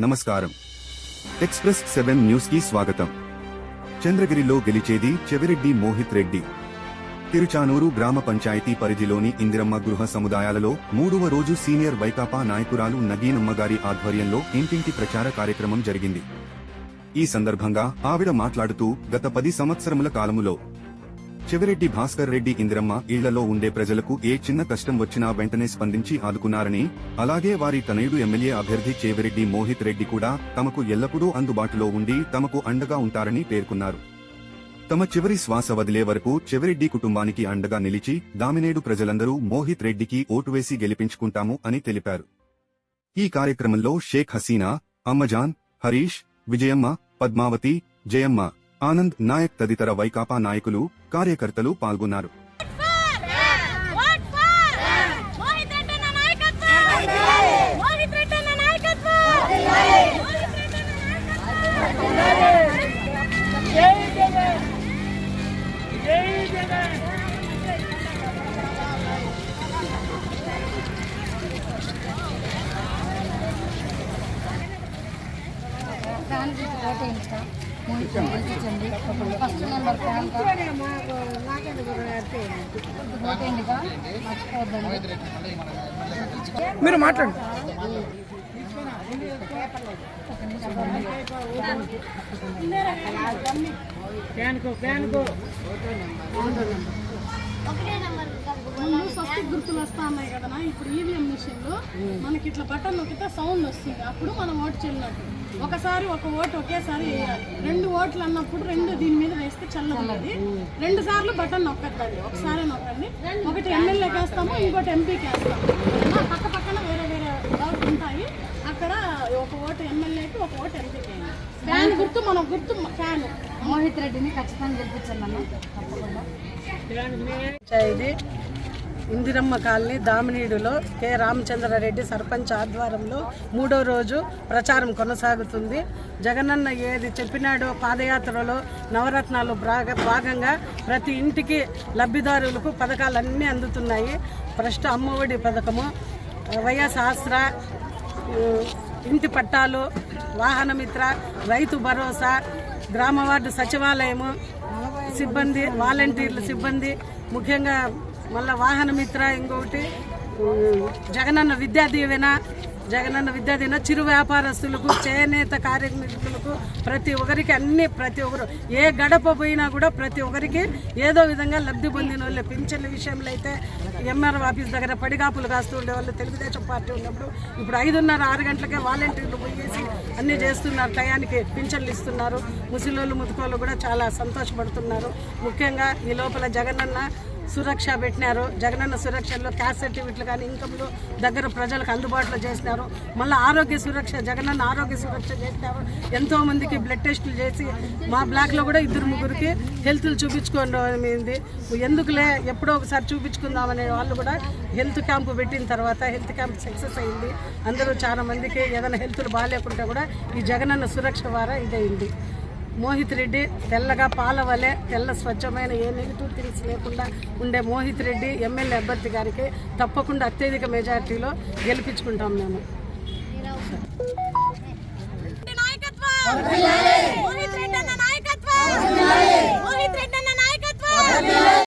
నమస్కారం. Express seven న్యూస్కి స్వాగతం. చంద్రగిరిలో గెలిచేది చెవిరెడ్డి మోహిత్ రెడ్డి. తిరుచానూరు గ్రామ పంచాయతీ పరిధిలోని ఇందిరమ్మ గృహ సముదాయాలలో మూడవ రోజు సీనియర్ వైకాపా నాయకురాలు నగీనమ్మ గారి ఆధ్వర్యంలో ఇంటింటి ప్రచార కార్యక్రమం జరిగింది. ఈ సందర్భంగా ఆవిడ మాట్లాడుతూ గత పది సంవత్సరముల కాలములో చెవిరెడ్డి భాస్కర్ రెడ్డి ఇందిరమ్మ ఇళ్ళలో ఉండే ప్రజలకు ఏ చిన్న కష్టం వచ్చినా వెంటనే స్పందించి ఆదుకున్నారని అలాగే వారి తనయుడు ఎమ్మెల్యే అభ్యర్థి చెవిరెడ్డి మోహిత్ రెడ్డి కూడా తమకు ఎల్లప్పుడూ అందుబాటులో ఉండి తమకు అండగా ఉంటారని పేర్కొన్నారు. తమ చివరి శ్వాస వదిలే వరకు చెవిరెడ్డి కుటుంబానికి అండగా నిలిచి దామినేడు ప్రజలందరూ మోహిత్ రెడ్డికి ఓటు వేసి గెలిపించుకుంటాము అని తెలిపారు. ఈ కార్యక్రమంలో షేక్ హసీనా అమ్మజాన్ హరీష్ విజయమ్మ పద్మావతి జయమ్మ ఆనంద్ నాయక్ తదితర వైకాపా నాయకులు కార్యకర్తలు పాల్గొన్నారు. ఫ్యాన్ ఫస్ట్ నెంబర్ ఫ్యాన్ ఓటేయండి మర్చిపోద్దండి మీరు మాట్లాడండి. ఫ్యాన్కో ఫ్యాన్కో ముందు ఫస్ట్ గుర్తులు వస్తా ఉన్నాయి కదా ఇప్పుడు ఈవీఎం మిషన్లో మనకి ఇట్లా బటన్ నొక్కితే సౌండ్ వస్తుంది. అప్పుడు మనం ఓటు చెల్లినట్టు ఒకసారి ఒక ఓటు ఒకేసారి వేయాలి. రెండు ఓట్లు అన్నప్పుడు రెండు దీని మీద వేస్తే చల్లబడి రెండు సార్లు బటన్ నొక్కద్దండి. ఒకసారి నొక్కండి. ఒకటి ఎమ్మెల్యేకి వేస్తాము ఇంకోటి ఎంపీకి వేస్తాము? పక్క పక్కన వేరే వేరే ఓట్లు ఉంటాయి. అక్కడ ఒక ఓటు ఎమ్మెల్యేకి ఒక ఓటు ఎంపీకి వేయాలి ఫ్యాన్ గుర్తు మన గుర్తు ఫ్యాన్. మోహిత్ రెడ్డిని ఖచ్చితంగా గెలిపించండి అన్న. తప్పకుండా. ఇది ఇందిరమ్మ కాలనీ దామినీడులో కె. రామచంద్రారెడ్డి సర్పంచ్ ఆధ్వర్యంలో మూడో రోజు ప్రచారం కొనసాగుతుంది. జగనన్న ఏది చెప్పినాడో పాదయాత్రలో నవరత్నాలు భాగంగా ప్రతి ఇంటికి లబ్ధిదారులకు పథకాలన్నీ అందుతున్నాయి. ఫస్ట్ అమ్మఒడి పథకము వైఎస్ ఆసరా ఇంటి పట్టాలు వాహనమిత్ర రైతు భరోసా గ్రామ వార్డు సచివాలయము సిబ్బంది వాలంటీర్ల సిబ్బంది ముఖ్యంగా మళ్ళీ వాహన మిత్ర ఇంకొకటి. జగనన్న విద్యా దీవెన. జగనన్న విద్యా దీవెన చిరు వ్యాపారస్తులకు చేనేత కార్మికులకు ప్రతి ఒక్కరికి అన్ని ప్రతి ఒక్కరు ఏ గడప పోయినా కూడా ప్రతి ఒక్కరికి ఏదో విధంగా లబ్ధి పొందిన వాళ్ళు. పింఛన్ల విషయంలో అయితే ఎంఆర్ ఆఫీస్ దగ్గర పడిగాపులు కాస్తూ ఉండేవాళ్ళు. తెలుగుదేశం పార్టీ ఉన్నప్పుడు ఇప్పుడు ఐదున్నర ఆరు గంటలకే వాలంటీర్లు పోయేసి అన్నీ చేస్తున్నారు. టయానికి పింఛన్లు ఇస్తున్నారు. ముసలోళ్ళు ముతుకోళ్ళు కూడా చాలా సంతోషపడుతున్నారు. ముఖ్యంగా ఈ లోపల జగనన్న సురక్ష పెట్టినారు. జగనన్న సురక్షలో క్యాస్ట్ సర్టిఫికెట్లు కానీ ఇన్కమ్లు దగ్గర ప్రజలకు అందుబాటులో చేసినారు. మళ్ళీ ఆరోగ్య సురక్ష జగనన్న ఆరోగ్య సురక్ష చేసినారు. ఎంతోమందికి బ్లడ్ టెస్టులు చేసి మా బ్లాక్లో కూడా ఇద్దరు ముగ్గురికి హెల్త్లు చూపించుకోండి. ఎందుకులే ఎప్పుడో ఒకసారి చూపించుకుందామనే వాళ్ళు కూడా హెల్త్ క్యాంపు పెట్టిన తర్వాత హెల్త్ క్యాంప్ సక్సెస్ అయింది. అందరూ చాలా మందికి ఏదైనా హెల్త్లు బాగాలేకుంటే కూడా ఈ జగనన్న సురక్ష ద్వారా ఇదైంది. మోహిత్ రెడ్డి తెల్లగా పాలవలే తెల్ల స్వచ్ఛమైన ఏ నెగిటివ్ థింగ్స్ లేకుండా ఉండే మోహిత్ రెడ్డి ఎమ్మెల్యే అభ్యర్థి గారికి తప్పకుండా అత్యధిక మెజార్టీలో గెలిపించుకుంటాం మేము.